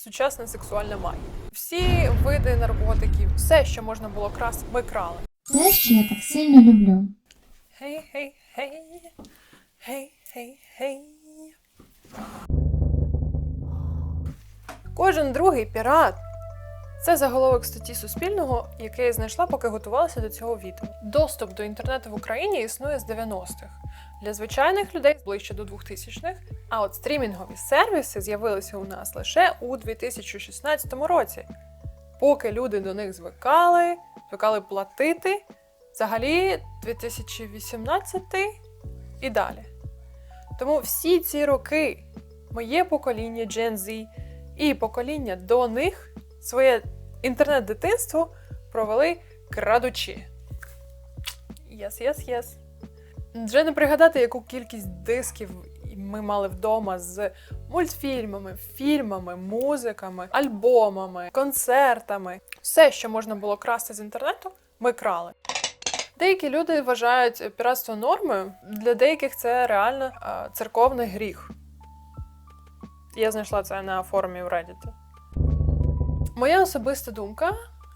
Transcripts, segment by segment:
сучасна сексуальна магія. Всі види наркотиків, все, що можна було красти, ми крали. Те, що я так сильно люблю. Гей, гей, гей, гей, гей, гей. Кожен другий пірат. Це заголовок статті Суспільного, який я знайшла, поки готувалася до цього відео. Доступ до інтернету в Україні існує з 90-х. Для звичайних людей ближче до 2000-х, а от стрімінгові сервіси з'явилися у нас лише у 2016 році. Поки люди до них звикали, звикали платити, взагалі 2018 і далі. Тому всі ці роки моє покоління Gen Z і покоління до них своє інтернет-дитинство провели крадучи. Yes, yes, yes. Вже не пригадати, яку кількість дисків ми мали вдома з мультфільмами, фільмами, музиками, альбомами, концертами. Все, що можна було красти з інтернету, ми крали. Деякі люди вважають піратство нормою, для деяких це реально е, церковний гріх. Я знайшла це на форумі в Reddit. Моя особиста думка: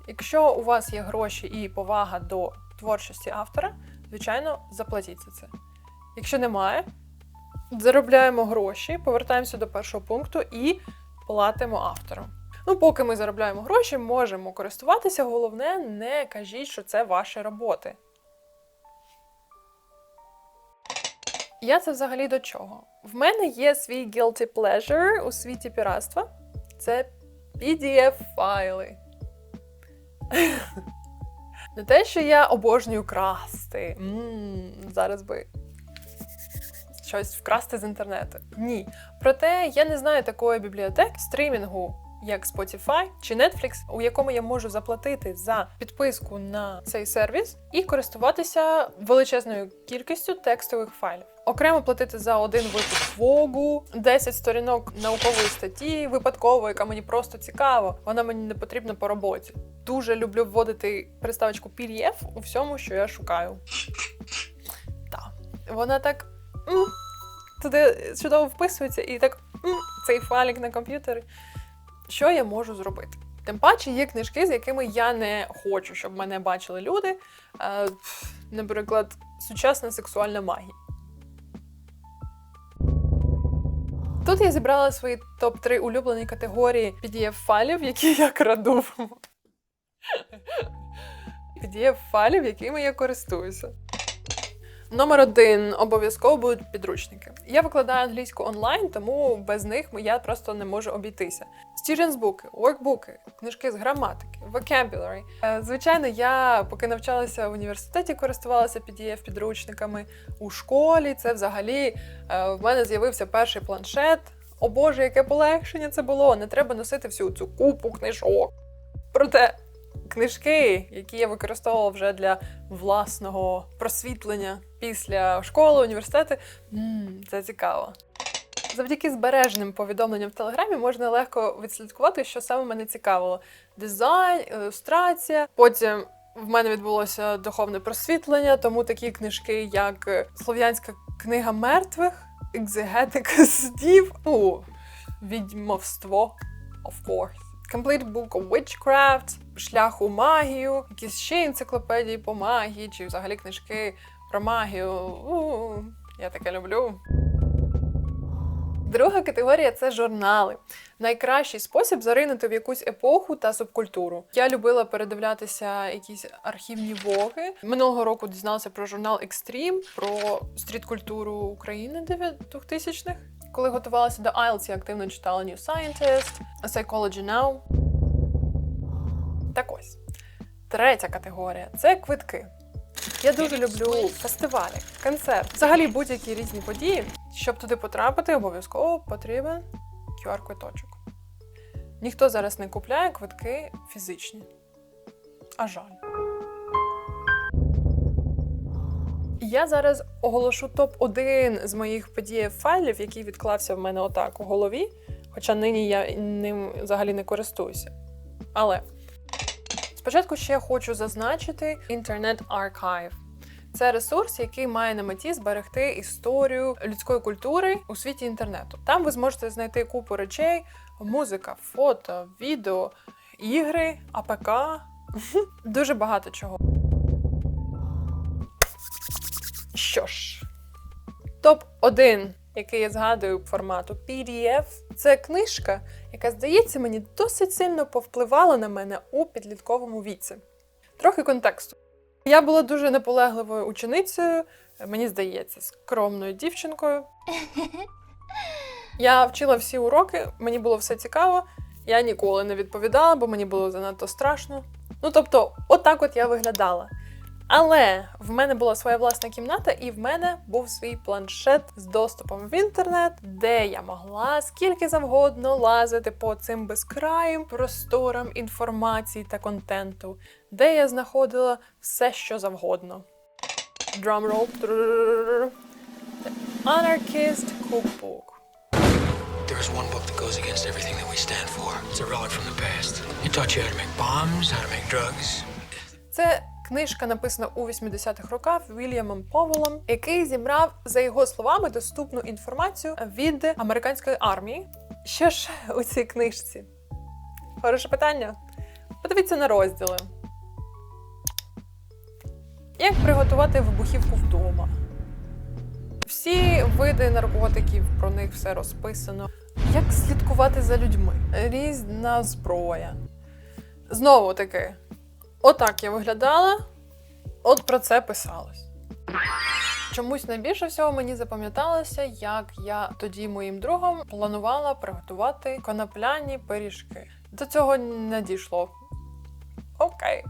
якщо у вас є гроші і повага до творчості автора, звичайно, заплатіть за це. Якщо немає, заробляємо гроші, повертаємося до першого пункту і платимо автору. Ну, поки ми заробляємо гроші, можемо користуватися. Головне, не кажіть, що це ваші роботи. Я це взагалі до чого? В мене є свій guilty pleasure у світі піратства. Це PDF-файли. Не те, що я обожнюю красти. м зараз би щось вкрасти з інтернету. Ні. Проте я не знаю такої бібліотеки стрімінгу, як Spotify чи Netflix, у якому я можу заплатити за підписку на цей сервіс і користуватися величезною кількістю текстових файлів. Окремо платити за один випуск Вогу, 10 сторінок наукової статті, випадково, яка мені просто цікава. Вона мені не потрібна по роботі. Дуже люблю вводити приставочку PDF у всьому, що я шукаю. Так. Вона так туди чудово вписується і так цей файлик на комп'ютері. Що я можу зробити? Тим паче є книжки, з якими я не хочу, щоб мене бачили люди. Е, наприклад, сучасна сексуальна магія. Тут я зібрала свої топ-3 улюблені категорії PDF-файлів, які я краду. PDF-файлів, якими я користуюся. Номер один обов'язково будуть підручники. Я викладаю англійську онлайн, тому без них я просто не можу обійтися. Students буки, workбуки, книжки з граматики, vocabulary. Е, Звичайно, я поки навчалася в університеті, користувалася PDF-підручниками. У школі це взагалі е, в мене з'явився перший планшет. О Боже, яке полегшення це було! Не треба носити всю цю купу книжок. Проте книжки, які я використовувала вже для власного просвітлення після школи, університету, це цікаво. Завдяки збереженим повідомленням в Телеграмі можна легко відслідкувати, що саме мене цікавило: дизайн, ілюстрація. Потім в мене відбулося духовне просвітлення, тому такі книжки, як е, Слов'янська книга мертвих, екзегетика снів, ну, відьмовство, of course. Complete Book of Witchcraft, Шлях у магію, якісь ще енциклопедії по магії, чи взагалі книжки про магію. У, я таке люблю. Друга категорія це журнали. Найкращий спосіб заринути в якусь епоху та субкультуру. Я любила передивлятися якісь архівні воги. Минулого року дізналася про журнал Extreme, про стріт-культуру України 2000-х. Коли готувалася до IELTS, я активно читала New Scientist, Psychology Now. Так ось. Третя категорія це квитки. Я дуже люблю фестивалі, концерти, взагалі будь-які різні події. Щоб туди потрапити, обов'язково потрібен QR-квиточок. Ніхто зараз не купляє квитки фізичні. А жаль. Я зараз оголошу топ-1 з моїх pdf файлів, який відклався в мене отак у голові, хоча нині я ним взагалі не користуюся. Але спочатку ще хочу зазначити Internet Archive. Це ресурс, який має на меті зберегти історію людської культури у світі інтернету. Там ви зможете знайти купу речей, музика, фото, відео, ігри, АПК. Дуже багато чого. Що ж, топ-1, який я згадую формату PDF, це книжка, яка, здається, мені досить сильно повпливала на мене у підлітковому віці. Трохи контексту. Я була дуже наполегливою ученицею, мені здається, скромною дівчинкою. Я вчила всі уроки, мені було все цікаво. Я ніколи не відповідала, бо мені було занадто страшно. Ну тобто, отак от я виглядала. Але в мене була своя власна кімната, і в мене був свій планшет з доступом в інтернет, де я могла скільки завгодно лазити по цим безкраїм просторам інформації та контенту, де я знаходила все, що завгодно. Drumroll. The Anarchist Cookbook. There one book that goes against everything that we stand for. It's a relic from the past. It taught you how to make bombs, how to make drugs. Це книжка написана у 80-х роках Вільямом Повелом, який зібрав, за його словами, доступну інформацію від американської армії. Що ж у цій книжці? Хороше питання. Подивіться на розділи. Як приготувати вибухівку вдома? Всі види наркотиків, про них все розписано. Як слідкувати за людьми? Різна зброя. Знову таки, Отак я виглядала, от про це писалось. Чомусь найбільше всього мені запам'яталося, як я тоді моїм другом планувала приготувати конопляні пиріжки. До цього не дійшло. Окей.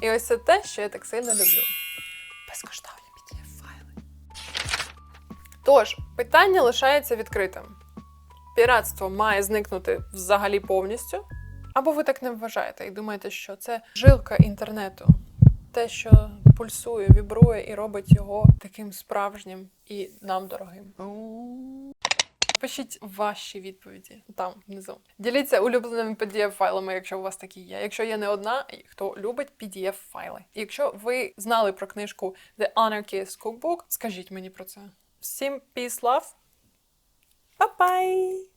І ось це те, що я так сильно люблю. Безкоштовні PDF-файли. Тож, питання лишається відкритим. Піратство має зникнути взагалі повністю. Або ви так не вважаєте і думаєте, що це жилка інтернету, те, що пульсує, вібрує і робить його таким справжнім і нам дорогим. Пишіть ваші відповіді там внизу. Діліться улюбленими PDF-файлами, якщо у вас такі є. Якщо є не одна, хто любить PDF-файли. І якщо ви знали про книжку The Anarchist Cookbook, скажіть мені про це. Всім peace, love. Па-бай!